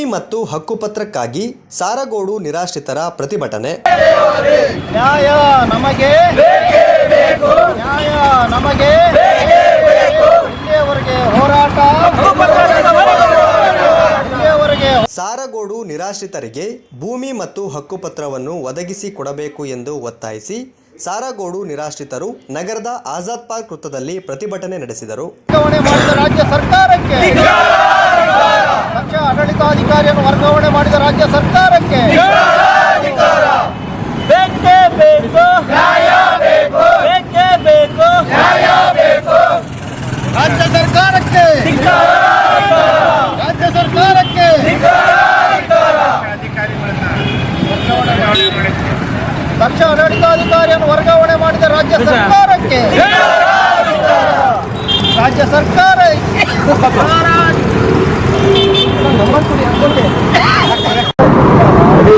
ಭೂಮಿ ಮತ್ತು ಹಕ್ಕುಪತ್ರಕ್ಕಾಗಿ ಸಾರಗೋಡು ನಿರಾಶ್ರಿತರ ಪ್ರತಿಭಟನೆ. ನ್ಯಾಯ ನಮಗೆ. ನ್ಯಾಯ ನಮಗೆ. ಇಲ್ಲಿಯವರೆಗೆ ಹೋರಾಟ. ಇಲ್ಲಿಯವರೆಗೆ ಸಾರಗೋಡು ನಿರಾಶ್ರಿತರಿಗೆ ಭೂಮಿ ಮತ್ತು ಹಕ್ಕುಪತ್ರವನ್ನು ಒದಗಿಸಿ ಕೊಡಬೇಕು ಎಂದು ಒತ್ತಾಯಿಸಿ ಸಾರಗೋಡು ನಿರಾಶ್ರಿತರು ನಗರದ ಆಜಾದ್ ಪಾರ್ಕ್ ವೃತ್ತದಲ್ಲಿ ಪ್ರತಿಭಟನೆ ನಡೆಸಿದರು. ರಾಜ್ಯ ಸರ್ಕಾರಕ್ಕೆ. ಆಡಳಿತಾಧಿಕಾರಿಯನ್ನು ವರ್ಗಾವಣೆ ಮಾಡಿದ ರಾಜ್ಯ ಸರ್ಕಾರಕ್ಕೆ. ಬೇಕೇ ಬೇಕು. ಬೇಕೇ. ಬೇಕು ರಾಜ್ಯ ಸರ್ಕಾರಕ್ಕೆ. ರಾಜ್ಯ ಸರ್ಕಾರಕ್ಕೆ. ದಕ್ಷ ಆಡಳಿತಾಧಿಕಾರಿಯನ್ನು ವರ್ಗಾವಣೆ ಮಾಡಿದ ರಾಜ್ಯ ಸರ್ಕಾರಕ್ಕೆ. ರಾಜ್ಯ ಸರ್ಕಾರ.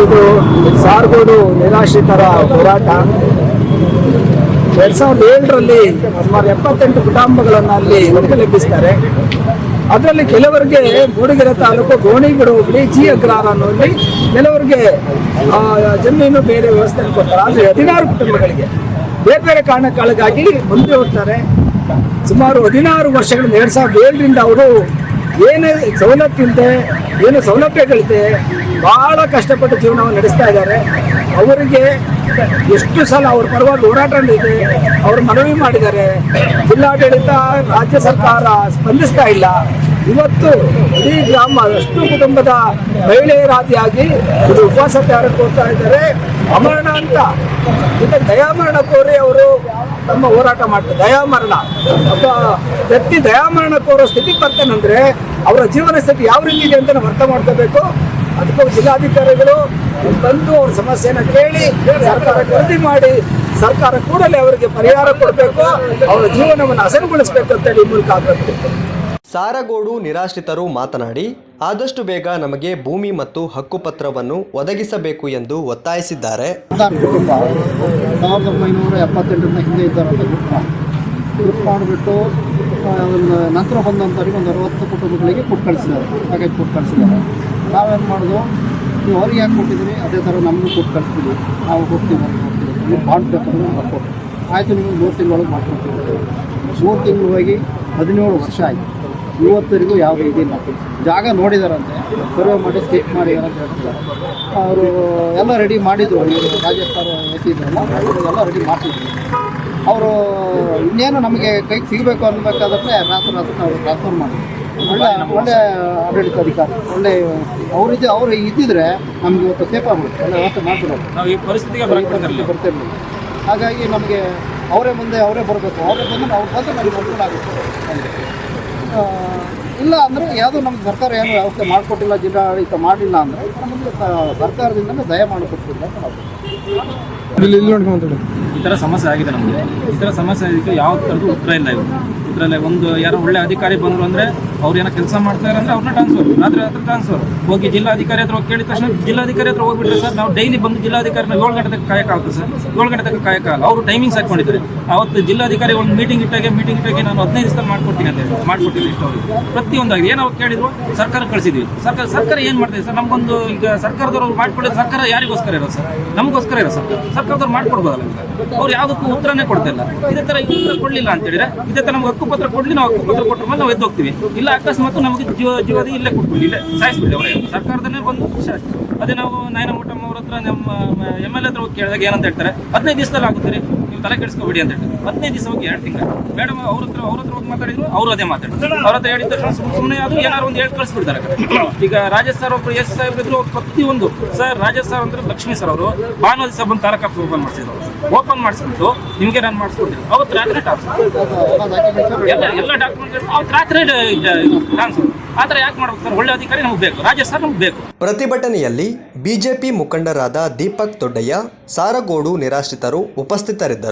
ಇದು ಸಾರ್ಗೋಡು ನಿರಾಶ್ರಿತರ ಹೋರಾಟ. ಎರಡ್ ಸಾವಿರದ ಏಳರಲ್ಲಿ ಸುಮಾರು ಎಪ್ಪತ್ತೆಂಟು ಕುಟುಂಬಗಳನ್ನು ಅಲ್ಲಿ ಒಕ್ಕಲೆಬ್ಬಿಸ್ತಾರೆ. ಅದರಲ್ಲಿ ಕೆಲವರಿಗೆ ಮೂಡಿಗೆರೆ ತಾಲೂಕು ಗೋಣಿಗಿಡು ಹೋಗ್ಲಿ, ಜಿ ಅಗ್ರಹಾರ ಅನ್ನೋಲ್ಲಿ ಕೆಲವರಿಗೆ ಜಮೀನು ಬೇರೆ ವ್ಯವಸ್ಥೆ ಕೊಡ್ತಾರೆ. ಆದರೆ ಹದಿನಾರು ಕುಟುಂಬಗಳಿಗೆ. ಬೇರೆ ಬೇರೆ ಕಾರಣಗಳಿಗಾಗಿ ಮುಂದೆ ಹೋಗ್ತಾರೆ. ಸುಮಾರು ಹದಿನಾರು ವರ್ಷಗಳಿಂದ ಎರಡ್ ಸಾವಿರದ ಏಳರಿಂದ ಅವರು ಏನೇ ಸವಲತ್ತಿಲ್ಲದೆ ಏನು ಸೌಲಭ್ಯಗಳಿದೆ ಭಾಳ ಕಷ್ಟಪಟ್ಟು ಜೀವನವನ್ನು ನಡೆಸ್ತಾ ಇದ್ದಾರೆ. ಅವರಿಗೆ ಎಷ್ಟು ಸಲ ಅವ್ರ ಪರವಾಗಿ ಹೋರಾಟ ಇದೆ ಅವರು ಮನವಿ ಮಾಡಿದ್ದಾರೆ. ಜಿಲ್ಲಾಡಳಿತ, ರಾಜ್ಯ ಸರ್ಕಾರ ಸ್ಪಂದಿಸ್ತಾ ಇಲ್ಲ. ಇವತ್ತು ಇಡೀ ಗ್ರಾಮ ಅಷ್ಟು ಕುಟುಂಬದ ಮಹಿಳೆಯರಾದಿಯಾಗಿ ಇದು ಉಪವಾಸ ಕೊಡ್ತಾ ಇದ್ದಾರೆ. ಅಮರಣ ಅಂತ. ಇದಕ್ಕೆ ದಯಾಮರಣ ಕೋರಿ ಅವರು ನಮ್ಮ ಹೋರಾಟ ಮಾಡ್ತಾರೆ. ದಯಾಮರಣ. ಒಬ್ಬ ವ್ಯಕ್ತಿ ದಯಾಮರಣ ಕೋರೋ ಸ್ಥಿತಿಗೆ ಬರ್ತಾನಂದ್ರೆ ಅವರ ಜೀವನ ಸ್ಥಿತಿ ಯಾವ ರೀತಿ ಇದೆ ಅಂತ ನಾವು ಅರ್ಥ ಮಾಡ್ಕೋಬೇಕು. ಅದಕ್ಕೂ ಜಿಲ್ಲಾಧಿಕಾರಿಗಳು ಬಂದು ಅವ್ರ ಸಮಸ್ಯೆನ ಕೇಳಿ ಸರ್ಕಾರ ಖರೀದಿ ಮಾಡಿ ಸರ್ಕಾರ ಕೂಡಲೇ ಅವರಿಗೆ ಪರಿಹಾರ ಕೊಡಬೇಕು. ಅವರ ಜೀವನವನ್ನು ಹಸನುಗೊಳಿಸಬೇಕು ಅಂತೇಳಿ ಮೂಲಕ ಆಗ್ಬೇಕು ಸಾರಗೋಡು ನಿರಾಶ್ರಿತರು ಮಾತನಾಡಿ, ಆದಷ್ಟು ಬೇಗ ನಮಗೆ ಭೂಮಿ ಮತ್ತು ಹಕ್ಕುಪತ್ರವನ್ನು ಒದಗಿಸಬೇಕು ಎಂದು ಒತ್ತಾಯಿಸಿದ್ದಾರೆ. ಸಾವಿರದ ಒಂಬೈನೂರ ಹಿಂದೆ ನಂತರ ಬಂದಂಥವ್ರಿಗೆ ಒಂದು ಅರವತ್ತು ಕುಟುಂಬಗಳಿಗೆ ಕೊಟ್ಟು ಕಳಿಸಿದ್ದಾರೆ. ಪ್ಯಾಕೇಜ್ ಕೊಟ್ಟು ಕಳಿಸಿದ್ದಾರೆ. ನಾವೇನು ಮಾಡೋದು? ನೀವು ಅವ್ರಿಗೆ ಯಾಕೆ ಕೊಟ್ಟಿದ್ದೀರಿ? ಅದೇ ಥರ ನಮಗೂ ಕೊಟ್ಟು ಕಳಿಸ್ತೀವಿ ನಾವು ಕೊಡ್ತೀವಿ, ನೀವು ಬಾಂಡ್ ಪೇಪರ್ ಕೊಟ್ಟು ಆಯಿತು ನೀವು ಮೂರು ತಿಂಗಳೊಳಗೆ ಮಾಡ್ಕೊಡ್ತೀವಿ ಮೂರು ತಿಂಗಳು ಹೋಗಿ ಹದಿನೇಳು ವರ್ಷ ಆಯಿತು. ಇವತ್ತರಿಗೂ ಯಾವುದೇ ಇದಿಲ್ಲ ಜಾಗ ನೋಡಿದಾರಂತೆ ಸರ್ವೆ ಮಾಡಿ ಸ್ಕೆಚ್ ಮಾಡಿದಾರೆ ಅಂತ ಹೇಳ್ತಿದ್ದಾರೆ ಅವರು ಎಲ್ಲ ರೆಡಿ ಮಾಡಿದ್ರು ರಾಜಸ್ಥಾನ ಅವರು ಎಲ್ಲ ರೆಡಿ ಮಾಡ್ತಿದ್ರು. ಅವರು ಇನ್ನೇನು ನಮಗೆ ಕೈಗೆ ಸಿಗಬೇಕು ಅನ್ಬೇಕಾದ್ರೆ ರಾತ್ರಿ ರಾತ್ರಿ ಅವರು ಟ್ರಾನ್ಸ್ಫರ್ ಮಾಡಿ ಒಳ್ಳೆ ಒಳ್ಳೆ ಆಡಳಿತಾಧಿಕಾರಿ ಒಳ್ಳೆ ಅವರಿದ್ದು ಅವರು ಇದ್ದಿದ್ರೆ ನಮಗೆ ಇವತ್ತು ಸೇಫ್ ಆಗುತ್ತೆ. ಒಳ್ಳೆ ವ್ಯವಸ್ಥೆ ಮಾಡ್ತಿರೋದು ನಾವು ಈ ಪರಿಸ್ಥಿತಿಗೆ. ಬರ್ತಿರ್ಲಿಲ್ಲ. ಹಾಗಾಗಿ ನಮಗೆ ಅವರೇ ಮುಂದೆ ಅವರೇ ಬರಬೇಕು. ಅವರೇ ಬಂದು ನಾವು ಬಂದು ನಮಗೆ ಅನುಕೂಲ ಆಗುತ್ತೆ. ಇಲ್ಲ ಅಂದರೆ ಯಾವುದೋ ನಮ್ಗೆ ಸರ್ಕಾರ ಏನು ವ್ಯವಸ್ಥೆ ಮಾಡಿಕೊಟ್ಟಿಲ್ಲ ಜಿಲ್ಲಾಡಳಿತ ಮಾಡಿಲ್ಲ ಅಂದರೆ ನಮಗೆ ಮುಂದೆ ಸರ್ಕಾರದಿಂದಲೇ ದಯ ಮಾಡಿಕೊಡ್ತಿಲ್ಲ ಅಂತ ನಾವು ಈ ಥರ ಸಮಸ್ಯೆ ಆಗಿದೆ ನಮಗೆ. ಈ ಥರ ಸಮಸ್ಯೆ ಇದಕ್ಕೆ ಯಾವ ಥರದ್ದು ಉತ್ತರ ಇಲ್ಲ ಇವರು. ಉತ್ತರ ಇಲ್ಲ ಒಂದು ಯಾರೋ ಒಳ್ಳೆ ಅಧಿಕಾರಿ ಬಂದರು ಅಂದರೆ ಅವ್ರು ಏನೋ ಕೆಲಸ ಮಾಡ್ತಾರೆ ಅಂದರೆ ಅವ್ರನ್ನ ಟ್ರಾನ್ಸ್ಫರ್ ರಾತ್ರಿ ರಾತ್ರಿ ಟ್ರಾನ್ಸ್ಫರ್ ಹೋಗಿ ಜಿಲ್ಲಾಧಿಕಾರಿ ಹತ್ರ ಹೋಗಿ ಕೇಳಿದ ತಕ್ಷಣ ಜಿಲ್ಲಾಧಿಕಾರಿ ಹತ್ರ ಹೋಗ್ಬಿಟ್ರೆ ಸರ್, ನಾವು ಡೈಲಿ ಬಂದು ಜಿಲ್ಲಾಧಿಕಾರಿನ ಏಳು ಗಂಟೆ ಕಾಯಕ ಕಾಯಕ್ಕಾಗುತ್ತೆ ಸರ್. ಏಳು ಗಂಟೆ ತನಕ ಕಾಯಕ್ಕಾಗಲ್ಲ ಅವರು ಟೈಮಿಂಗ್ಸ್ ಹಾಕೊಂಡಿದ್ದಾರೆ ಅವತ್ತು ಜಿಲ್ಲಾಧಿಕಾರಿ ಒಂದು ಮೀಟಿಂಗ್ ಇಟ್ಟಾಗೆ ಮೀಟಿಂಗ್ ಇಟ್ಟಾಗೆ ನಾನು ಹದಿನೈದು ದಿವಸ ಮಾಡ್ಕೊಡ್ತೀನಿ ಅಂತ ಹೇಳಿ. ಮಾಡ್ಕೊಟ್ಟಿದ್ದೀನಿ ಇಷ್ಟು ಅವ್ರಿಗೆ. ಪ್ರತಿಯೊಂದಾಗಿ ಏನೋ ಕೇಳಿದ್ರು, ಸರ್ಕಾರ ಕಳಿಸಿದ್ವಿ. ಸರ್ಕಾರ ಸರ್ಕಾರ ಏನು ಮಾಡ್ತಿದೆ ಸರ್? ನಮಗೊಂದು ಈಗ ಸರ್ಕಾರದವ್ರು ಮಾಡ್ಕೊಳ್ಳೋದು ಸರ್ಕಾರ ಯಾರಿಗೋಸ್ಕರ ಇರೋ ಸರ್? ನಮಗೋಸ್ಕರ ಇರೋ ಸರ್ ಸರ್ಕಾರದವ್ರು ಮಾಡ್ಕೊಡ್ಬೋದಲ್ಲ ಅವ್ರು ಯಾವುದಕ್ಕೂ ಉತ್ತರನೇ ಕೊಡ್ತಿಲ್ಲ ಇದೇ ಥರ ಉತ್ತರ ಕೊಡಲಿಲ್ಲ ಅಂತ ಹೇಳಿದ್ರೆ, ಇದೇ ಥರ ನಮ್ಗೆ ಹಕ್ಕು ಪತ್ರ ಕೊಡ್ಲಿ, ನಾವು ಹಕ್ಕುಪತ್ರ ಕೊಟ್ಟರೆ ಮೇಲೆ ನಾವು ಎದ್ದು ಹೋಗ್ತೀವಿ. ಇಲ್ಲ ಅಕಸ್ಮಾತ್ ನಮಗೆ ಜೀವ ಜೀವದ ಇಲ್ಲೇ ಕೊಟ್ಬಿಡಿ ಇಲ್ಲೇ ಸಾಯಿಸ್ಬಿಡಿ ಅವರೇ. ಸರ್ಕಾರದಲ್ಲೇ ಬಂದು ಅದೇ ನಾವು ನಾಯನಮಠಮ್ಮ ಅವ್ರ ಹತ್ರ ನಮ್ಮ ಎಂ ಎಲ್ ಹತ್ರ ಹೋಗಿ ಕೇಳಿದಾಗ ಏನಂತ ಹೇಳ್ತಾರೆ, ಹದಿನೈದು ದಿವಸದಲ್ಲಿ ಆಗುತ್ತೆ ರೀ. ತಲೆ ಕೆಡಿಸ್ಕೊಬೇಡಿ ಅಂತ ಹೇಳಿ ಹದಿನೈದು ದಿವಸ ಹೋಗಿ ಎರಡು ತಿಂಗಳು. ಮೇಡಮ್, ಅವ್ರ ಹತ್ರ ಅವ್ರ ಹತ್ರ ಹೋಗಿ ಮಾತಾಡಿದ್ರು, ಅವರು ಅದೇ ಮಾತಾಡಿದ್ರು. ಅವ್ರ ಹತ್ರ ಹೇಳಿದ ತಕ್ಷಣ ಸುಮ್ಮನೆ ಅದು ಏನಾದ್ರು ಒಂದು ಹೇಳಿ ಕಳಿಸ್ಬಿಡ್ತಾರೆ ಈಗ ರಾಜೇಶ್ ಸರ್ ಒಬ್ರು, ಎಸ್ ಸಾಹೇಬ್ ಇದ್ರು ಪ್ರತಿಯೊಂದು ಸರ್, ರಾಜೇಶ್ ಸರ್ ಅಂದ್ರೆ ಲಕ್ಷ್ಮೀ ಸರ್ ಅವರು. ಭಾನುವಾರ ಸಬ್ಬನ್ ತಾರಕ ಓಪನ್ ಮಾಡಿಸಿದ್ರು ಓಪನ್ ಮಾಡಿಸ್ಬಿಟ್ಟು ನಿಮಗೆ ನಾನು ಮಾಡಿಸ್ಕೊಡ್ತೀನಿ. ಅವತ್ತು ರಾತ್ರಿ ಎಲ್ಲ ಎಲ್ಲ ಡಾಕ್ಯುಮೆಂಟ್ ಅವತ್ತು ರಾತ್ರಿ ಟ್ರಾನ್ಸ್ಫರ್ ಆ ಯಾಕೆ ಮಾಡ್ಬೇಕು ಸರ್? ಒಳ್ಳೆ ಅಧಿಕಾರಿ ನಮ್ಗೆ ಬೇಕು. ರಾಜೇಶ್ ಸರ್ ನಮ್ಗೆ ಬೇಕು. ಪ್ರತಿಭಟನೆಯಲ್ಲಿ ಬಿಜೆಪಿ ಮುಖಂಡರಾದ ದೀಪಕ್ ದೊಡ್ಡಯ್ಯ, ಸಾರಗೋಡು ನಿರಾಶ್ರಿತರು ಉಪಸ್ಥಿತರಿದ್ದರು.